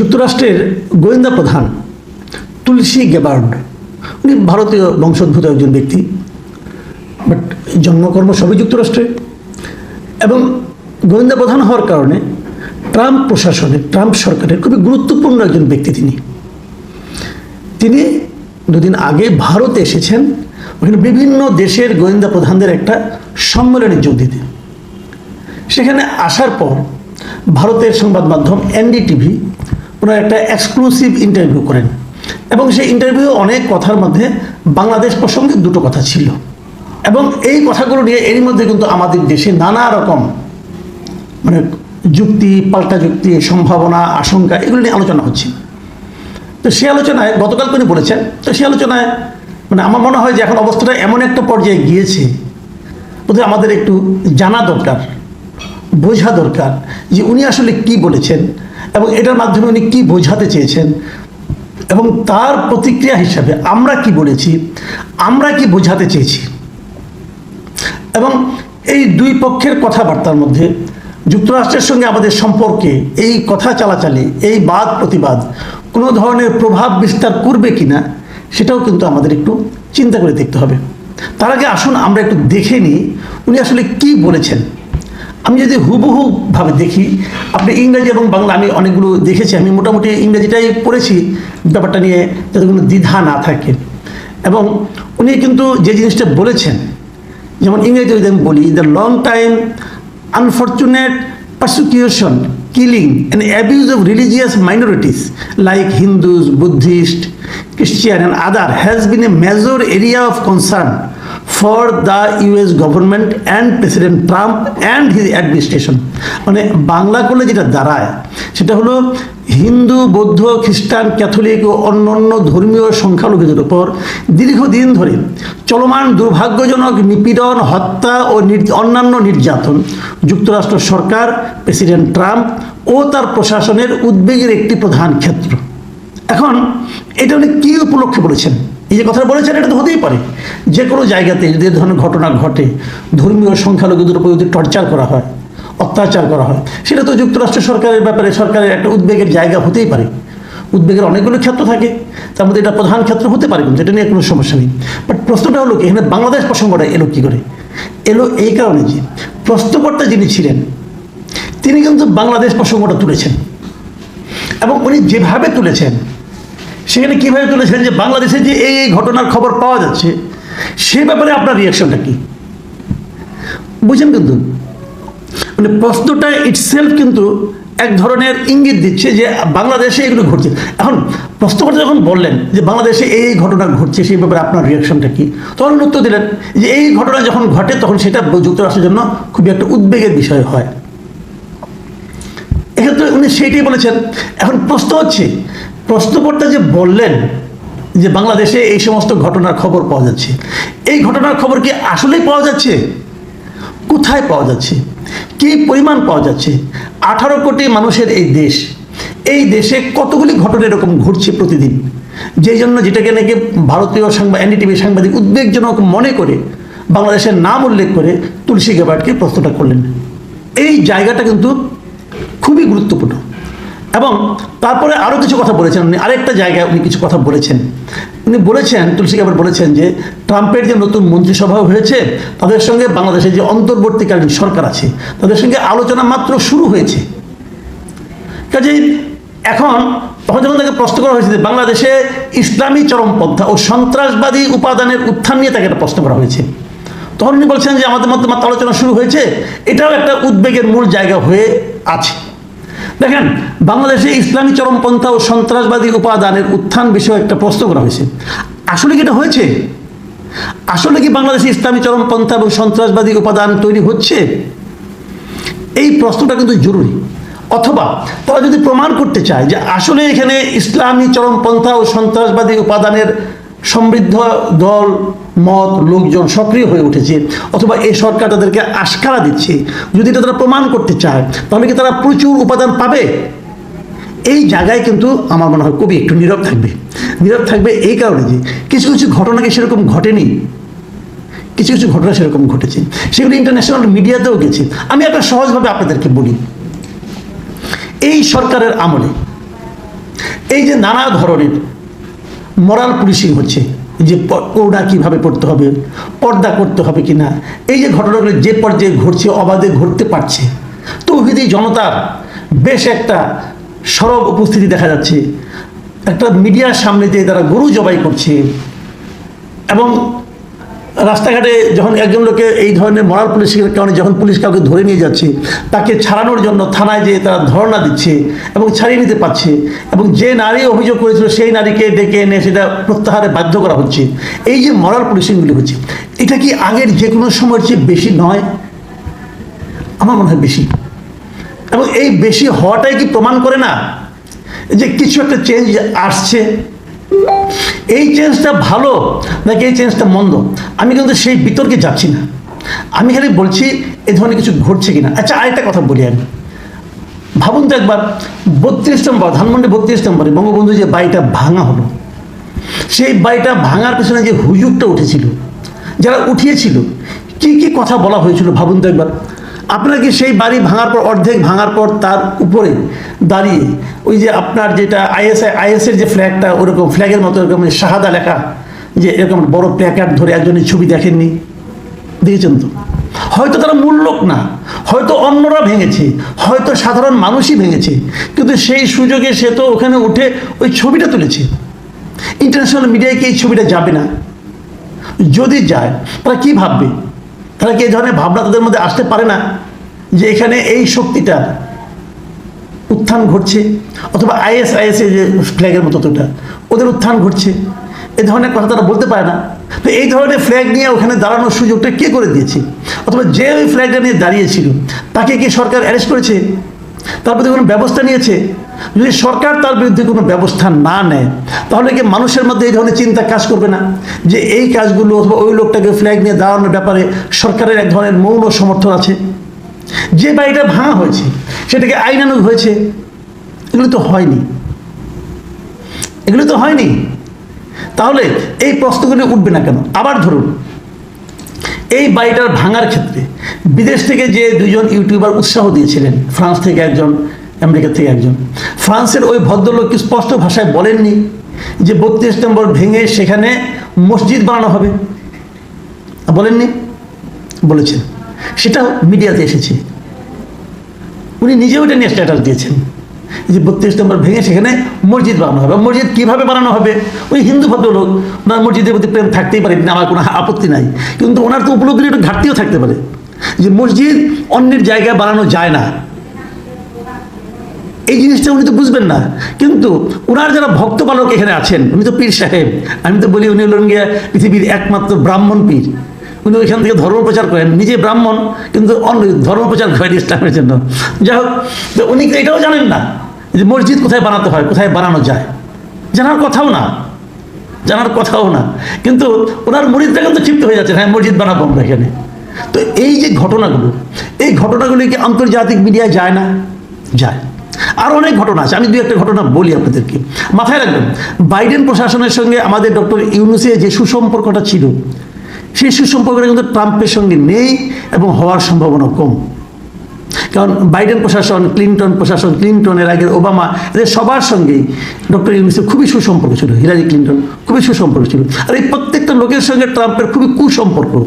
যুক্তরাষ্ট্রের গোয়েন্দা প্রধান তুলসী গেবার্ড। উনি ভারতীয় বংশোদ্ভূত একজন ব্যক্তি, বাট জন্মকর্ম সবই যুক্তরাষ্ট্রে এবং গোয়েন্দা প্রধান হওয়ার কারণে ট্রাম্প প্রশাসনে, ট্রাম্প সরকারের খুবই গুরুত্বপূর্ণ একজন ব্যক্তি তিনি। তিনি দুদিন আগে ভারতে এসেছেন, ওখানে বিভিন্ন দেশের গোয়েন্দা প্রধানদের একটা সম্মেলনে যোগ দিতে। সেখানে আসার পর ভারতের সংবাদ মাধ্যম এনডিটিভি ওনার একটা এক্সক্লুসিভ ইন্টারভিউ করেন। এবং সেই ইন্টারভিউ অনেক কথার মধ্যে বাংলাদেশ প্রসঙ্গে দুটো কথা ছিল। এবং এই কথাগুলো নিয়ে এরই মধ্যে কিন্তু আমাদের দেশে নানা রকম মানে যুক্তি, পাল্টা যুক্তি, সম্ভাবনা, আশঙ্কা, এগুলো নিয়ে আলোচনা হচ্ছে। তো সে আলোচনায় গতকাল তিনি বলেছেন, তো সে আলোচনায় মানে আমার মনে হয় যে এখন অবস্থাটা এমন একটা পর্যায়ে গিয়েছে, বোধহয় আমাদের একটু জানা দরকার, বোঝা দরকার যে উনি আসলে কি বলেছেন এবং এটার মাধ্যমে উনি কি বোঝাতে চেয়েছেন? এবং তার প্রতিক্রিয়া হিসাবে আমরা কি বলেছি? আমরা কি বোঝাতে চেয়েছি? এবং এই দুই পক্ষের কথাবার্তার মধ্যে যুক্তরাষ্ট্রের সঙ্গে আমাদের সম্পর্কে এই কথা চালাচালি, এই বাদ প্রতিবাদ কোনো ধরনের প্রভাব বিস্তার করবে কিনা সেটাও কিন্তু আমাদের একটু চিন্তা করে দেখতে হবে। তার আগে আসুন আমরা একটু দেখে নিই উনি আসলে কি বলেছেন। আমি যদি হুবহু ভাবে দেখি, আপনি ইংরেজি এবং বাংলা আমি অনেকগুলো দেখেছি, আমি মোটামুটি ইংরেজিটাই পড়েছি, ব্যাপারটা নিয়ে যাতে কোনো দ্বিধা না থাকে। এবং উনি কিন্তু যে জিনিসটা বলেছেন, যেমন ইংরেজি যদি আমি বলি the long time unfortunate persecution killing and abuse of religious minorities like Hindus Buddhist Christian and other has been a major area of concern for the US government and President Trump and his administration মানে বাংলা করলে যেটা দাঁড়ায়, সেটা হলো হিন্দু, বৌদ্ধ, খ্রিস্টান, Catholic ও অন্যান্য ধর্মীয় সংখ্যালঘুদের উপর দীর্ঘদিন ধরে চলমান দুর্ভাগ্যজনক নিপীড়ন, হত্যা ও অন্যান্য নির্যাতন যুক্তরাষ্ট্র সরকার, প্রেসিডেন্ট ট্রাম্প ও তার প্রশাসনের উদ্বেগের একটি প্রধান ক্ষেত্র। এখন এটা উনি কী উপলক্ষে বলেছেন? এই যে কথা বলেছেন, এটা তো হতেই পারে। যে কোনো জায়গাতে যদি এ ধরনের ঘটনা ঘটে, ধর্মীয় সংখ্যালঘুদের উপর যদি টর্চার করা হয়, অত্যাচার করা হয়, সেটা তো যুক্তরাষ্ট্র সরকারের ব্যাপারে সরকারের একটা উদ্বেগের জায়গা হতেই পারে। উদ্বেগের অনেকগুলো ক্ষেত্র থাকে, তার মধ্যে এটা প্রধান ক্ষেত্র হতে পারে, কিন্তু এটা নিয়ে কোনো সমস্যা নেই। বাট প্রশ্নটা হলো কি, এখানে বাংলাদেশ প্রসঙ্গটা এলো কী করে? এলো এই কারণে যে প্রশ্নকর্তা যিনি ছিলেন, তিনি কিন্তু বাংলাদেশ প্রসঙ্গটা তুলেছেন। এবং উনি যেভাবে তুলেছেন সেখানে কীভাবে তুলেছেন যে বাংলাদেশে যে এই এই ঘটনার খবর পাওয়া যাচ্ছে, সে ব্যাপারে আপনার রিয়াকশনটা কি? বুঝছেন কিন্তু মানে প্রশ্নটা ইটসেলফ কিন্তু এক ধরনের ইঙ্গিত দিচ্ছে যে বাংলাদেশে এগুলো ঘটছে। এখন প্রশ্নকর্তা যখন বললেন যে বাংলাদেশে এই ঘটনা ঘটছে, সেই ব্যাপারে আপনার রিয়াকশনটা কি? তখন উত্তর দিলেন যে এই ঘটনা যখন ঘটে, তখন সেটা যুক্তরাষ্ট্রের জন্য খুবই একটা উদ্বেগের বিষয় হয়। এক্ষেত্রে উনি সেইটাই বলেছেন। এখন প্রশ্ন হচ্ছে প্রশ্নকর্তা যে বললেন যে বাংলাদেশে এই সমস্ত ঘটনার খবর পাওয়া যাচ্ছে, এই ঘটনার খবর কি আসলেই পাওয়া যাচ্ছে? কোথায় পাওয়া যাচ্ছে? কী পরিমাণ পাওয়া যাচ্ছে? আঠারো কোটি মানুষের এই দেশ, এই দেশে কতগুলি ঘটনা এরকম ঘটছে প্রতিদিন? যেই জন্য যেটাকে নাকি ভারতীয় সাংবাদ এনডিটিভি সাংবাদিক উদ্বেগজনক মনে করে, বাংলাদেশের নাম উল্লেখ করে তুলসী গেবার্টকে প্রশ্নটা করলেন। এই জায়গাটা কিন্তু খুবই গুরুত্বপূর্ণ। এবং তারপরে আরও কিছু কথা বলেছেন। উনি আরেকটা জায়গায় উনি কিছু কথা বলেছেন। উনি বলেছেন, তুলসী আবার বলেছেন যে, ট্রাম্পের যে নতুন মন্ত্রিসভা হয়েছে, তাদের সঙ্গে বাংলাদেশের যে অন্তর্বর্তীকালীন সরকার আছে, তাদের সঙ্গে আলোচনা মাত্র শুরু হয়েছে। কাজেই এখন তখন যখন তাকে প্রশ্ন করা হয়েছে যে, বাংলাদেশে ইসলামী চরমপন্থা ও সন্ত্রাসবাদী উপাদানের উত্থান নিয়ে তাকে একটা প্রশ্ন করা হয়েছে। তখন উনি বলছেন যে, আমাদের মধ্যে মাত্র আলোচনা শুরু হয়েছে, এটাও একটা উদ্বেগের মূল জায়গা হয়ে আছে। দেখেন, বাংলাদেশে ইসলামী চরমপন্থা ও সন্ত্রাসবাদী উপাদানের উত্থান বিষয়ে একটা প্রশ্ন করা হয়েছে। আসলে কি এটা হয়েছে? আসলে কি বাংলাদেশে ইসলামী চরমপন্থা এবং সন্ত্রাসবাদী উপাদান তৈরি হচ্ছে? এই প্রশ্নটা কিন্তু জরুরি। অথবা তারা যদি প্রমাণ করতে চায় যে আসলে এখানে ইসলামী চরমপন্থা ও সন্ত্রাসবাদী উপাদানের সমৃদ্ধ দল, মত, লোকজন সক্রিয় হয়ে উঠেছে, অথবা এই সরকার তাদেরকে আশকারা দিচ্ছে। যদি এটা তারা প্রমাণ করতে চায়, তাহলে কি তারা প্রচুর উপাদান পাবে? এই জায়গায় কিন্তু আমার মনে হয় কবি একটু নীরব থাকবে। নীরব থাকবে এই কারণে যে কিছু কিছু ঘটনাকে সেরকম ঘটেনি। কিছু কিছু ঘটনা সেরকম ঘটেছে। সেগুলো ইন্টারন্যাশনাল মিডিয়াতেও গেছে। আমি একটা সহজভাবে আপনাদেরকে বলি। এই সরকারের আমলে এই যে নানা ধরনের মরাল পুলিশিং হচ্ছে যে ওড়না কীভাবে পড়তে হবে, পর্দা করতে হবে কি না এই যে ঘটনাগুলো যে পর্যায়ে ঘটছে, অবাধে ঘটতে পারছে। তৌহিদি জনতার বেশ একটা সরব উপস্থিতি দেখা যাচ্ছে। একটা মিডিয়ার সামনে যে তারা গরু জবাই করছে, এবং রাস্তাঘাটে যখন একজন লোকে এই ধরনের মরাল পুলিশের কারণে যখন পুলিশ কাউকে ধরে নিয়ে যাচ্ছে, তাকে ছাড়ানোর জন্য থানায় যেয়ে তারা ধর্ণা দিচ্ছে এবং ছাড়িয়ে নিতে পারছে। এবং যে নারী অভিযোগ করেছিল, সেই নারীকে ডেকে এনে সেটা প্রত্যাহারে বাধ্য করা হচ্ছে। এই যে মরাল পুলিশিংগুলি হচ্ছে, এটা কি আগের যে কোনো সময়ের চেয়ে বেশি নয়? আমার মনে হয় বেশি। এবং এই বেশি হওয়াটাই কি প্রমাণ করে না? যে কিছু একটা চেঞ্জ আসছে? এই চেঞ্জটা ভালো নাকি এই চেঞ্জটা মন্দ? আমি কিন্তু সেই বিতর্কে যাচ্ছি না। আমি খালি বলছি এ ধরনের কিছু ঘটছে কিনা। আচ্ছা আরেকটা কথা বলি আমি। ভাবুন তো একবার, বত্রিশ নম্বর, ধানমন্ডি বত্রিশ নম্বরে বঙ্গবন্ধু যে বাড়িটা ভাঙা হলো, সেই বাড়িটা ভাঙার পেছনে যে হুজুগটা উঠেছিল, যারা উঠিয়েছিল, কি কি কথা বলা হয়েছিল ভাবুন তো একবার। আপনার কি সেই বাড়ি ভাঙার পর, অর্ধেক ভাঙার পর তার উপরে দাঁড়িয়ে ওই যে আপনার যেটা আইএসআই আইএসের যে ফ্ল্যাগটা ওরকম ফ্ল্যাগের মতো এরকম শাহাদা লেখা, যে এরকম বড় প্ল্যাকার্ড ধরে একজনের ছবি দেখেননি। দেখেছেন তো? হয়তো তারা মূল লোক না, হয়তো অন্যরা ভেঙেছে, হয়তো সাধারণ মানুষই ভেঙেছে, কিন্তু সেই সুযোগে সে তো ওখানে উঠে ওই ছবিটা তুলেছে। ইন্টারন্যাশনাল মিডিয়ায় কি এই ছবিটা যাবে না? যদি যায়, তারা কি ভাববে? তারা কি এই ধরনের ভাবনা তাদের মধ্যে আসতে পারে না? যে এখানে এই শক্তিটা উত্থান ঘটছে, অথবা আইএস আইএস যে ফ্ল্যাগের মতো তোটা ওদের উত্থান ঘটছে। এ ধরনের কথা তারা বলতে পারে না। তো এই ধরনের ফ্ল্যাগ নিয়ে ওখানে দাঁড়ানোর সুযোগটা কে করে দিয়েছে? অথবা যে ওই ফ্ল্যাগটা নিয়ে দাঁড়িয়েছিল, তাকে কি সরকার অ্যারেস্ট করেছে? তার প্রতি কোনো ব্যবস্থা নিয়েছে? যদি সরকার তার বিরুদ্ধে কোনো ব্যবস্থা না নেয়, তাহলে কি মানুষের মধ্যে এই ধরনের চিন্তা কাজ করবে না? যে এই কাজগুলো অথবা ওই লোকটাকে ফ্ল্যাগ নিয়ে দাঁড়ানোর ব্যাপারে সরকারের এক ধরনের মৌন সমর্থন আছে। যে বাড়িটা ভাঙা হয়েছে সেটাকে আইনানুগ হয়েছে। এগুলো তো হয়নি। এগুলো তো হয়নি। তাহলে এই প্রশ্নগুলি উঠবে না কেন? আবার ধরুন, এই বাড়িটার ভাঙার ক্ষেত্রে বিদেশ থেকে যে দুজন ইউটিউবার উৎসাহ দিয়েছিলেন, ফ্রান্স থেকে একজন, আমেরিকা থেকে একজন, ফ্রান্সের ওই ভদ্রলোক স্পষ্ট ভাষায় বলেননি যে বত্রিশ নম্বর ভেঙে সেখানে মসজিদ বানানো হবে? বলেননি? বলেছেন। সেটা মিডিয়াতে এসেছে। উনি নিজেও এটা নিয়ে স্ট্যাটাস দিয়েছেন। যে বত্রিশ নম্বর ভেঙে সেখানে মসজিদ বানানো হবে। মসজিদ কীভাবে বানানো হবে? ওই হিন্দু ভদ্রলোক, ওনার মসজিদের প্রতি প্রেম থাকতেই পারে আমার কোনো আপত্তি নাই। কিন্তু ওনার তো উপলব্ধি একটু ঘাটতিও থাকতে পারে। যে মসজিদ অন্যের জায়গায় বানানো যায় না। এই জিনিসটা উনি তো বুঝবেন না। কিন্তু ওনার যারা ভক্ত বালক এখানে আছেন, উনি তো পীর সাহেব। আমি তো বলি উনি হলেন গিয়ে পৃথিবীর একমাত্র ব্রাহ্মণ পীর। উনি ওইখান থেকে ধর্ম প্রচার করেন। নিজে ব্রাহ্মণ, কিন্তু অন্য ধর্ম প্রচার করেন ইসলামের জন্য। যাই হোক, তো উনি এটাও জানেন না? যে মসজিদ কোথায় বানাতে হয়, কোথায় বানানো যায়? জানার কথাও না। জানার কথাও না। কিন্তু ওনার মরিদরা কিন্তু ক্ষিপ্ত হয়ে যাচ্ছে হ্যাঁ মসজিদ বানাবো আমরা এখানে। তো এই যে ঘটনাগুলো, এই ঘটনাগুলি কি আন্তর্জাতিক মিডিয়ায় যায় না? যায়। আর অনেক ঘটনা আছে। আমি দু একটা ঘটনা বলি আপনাদেরকে। মাথায় রাখবেন, বাইডেন প্রশাসনের সঙ্গে আমাদের ডক্টর ইউনুসের যে সুসম্পর্কটা ছিল সেই সুসম্পর্কটা কিন্তু ট্রাম্পের সঙ্গে নেই এবং হওয়ার সম্ভাবনা কম। কারণ বাইডেন প্রশাসন, ক্লিন্টন প্রশাসন ক্লিন্টনের আগের ওবামা, এদের সবার সঙ্গেই ডক্টর ইউনুসের খুবই সুসম্পর্ক ছিল, হিলারি ক্লিন্টন খুবই সুসম্পর্ক ছিল। আর এই প্রত্যেকটা লোকের সঙ্গে ট্রাম্পের খুবই কুসম্পর্ক।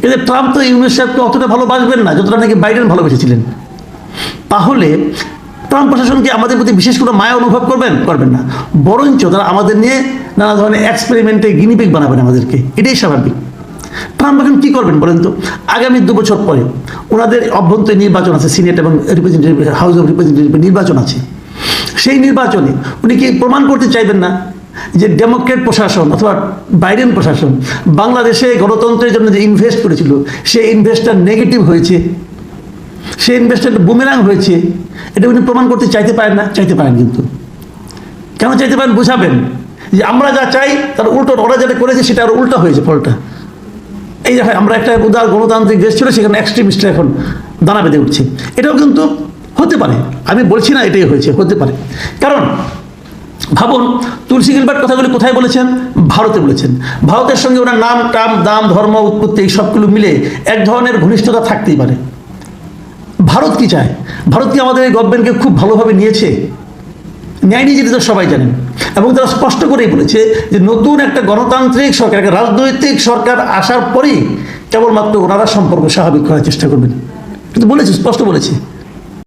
কিন্তু ট্রাম্প তো ইউনুস সাহেবকে অতটা ভালোবাসবেন না, যতটা নাকি বাইডেন ভালোবেসেছিলেন। তাহলে ট্রাম্প প্রশাসন কি আমাদের প্রতি বিশেষ কোনো মায়া অনুভব করবেন? করবেন না। বরঞ্চ তারা আমাদের নিয়ে নানা ধরনের এক্সপেরিমেন্টে গিনিপিক বানাবেন আমাদেরকে। এটাই স্বাভাবিক। ট্রাম্প এখন কী করবেন বলেন তো? আগামী দু বছর পরে ওনাদের অভ্যন্তরীণ নির্বাচন আছে, সিনেট এবং রিপ্রেজেন্টেটিভ হাউস অফ রিপ্রেজেন্টেটিভ নির্বাচন আছে। সেই নির্বাচনে উনি কি প্রমাণ করতে চাইবেন না যে ডেমোক্রেট প্রশাসন অথবা বাইডেন প্রশাসন বাংলাদেশে গণতন্ত্রের জন্য যে ইনভেস্ট করেছিল, সেই ইনভেস্টটা নেগেটিভ হয়েছে। সেই ইনভেস্টমেন্ট বুমেরাং হয়েছে। এটা উনি প্রমাণ করতে চাইতে পারেন না? চাইতে পারেন কিন্তু। কেন চাইতে পারেন? বুঝাবেন যে আমরা যা চাই, তার উল্টো ওরা যেটা করেছে, সেটা আর উল্টা হয়েছে ফলটা। এই যে আমরা একটা উদার গণতান্ত্রিক দেশ ছিল, সেখানে এক্সট্রিমিস্টরা এখন দানা বেঁধে উঠছে। এটাও কিন্তু হতে পারে। আমি বলছি না এটাই হয়েছে, হতে পারে। কারণ, ভাবুন, তুলসী গিলবার্ট কথাগুলি কোথায় বলেছেন? ভারতে বলেছেন। ভারতের সঙ্গে ওনার নাম, টাম, দাম, ধর্ম, উৎপত্তি, এই সবগুলো মিলে এক ধরনের ঘনিষ্ঠতা থাকতেই পারে। ভারত কি চায়? ভারত কি আমাদের এই গভর্নমেন্টকে খুব ভালোভাবে নিয়েছে? ন্যায় তো সবাই জানেন। এবং তারা স্পষ্ট করেই বলেছে যে নতুন একটা গণতান্ত্রিক সরকার, একটা রাজনৈতিক সরকার আসার পরেই কেবলমাত্র ওনারা সম্পর্ক স্বাভাবিক করার চেষ্টা করবেন। কিন্তু বলেছে, স্পষ্ট বলেছে।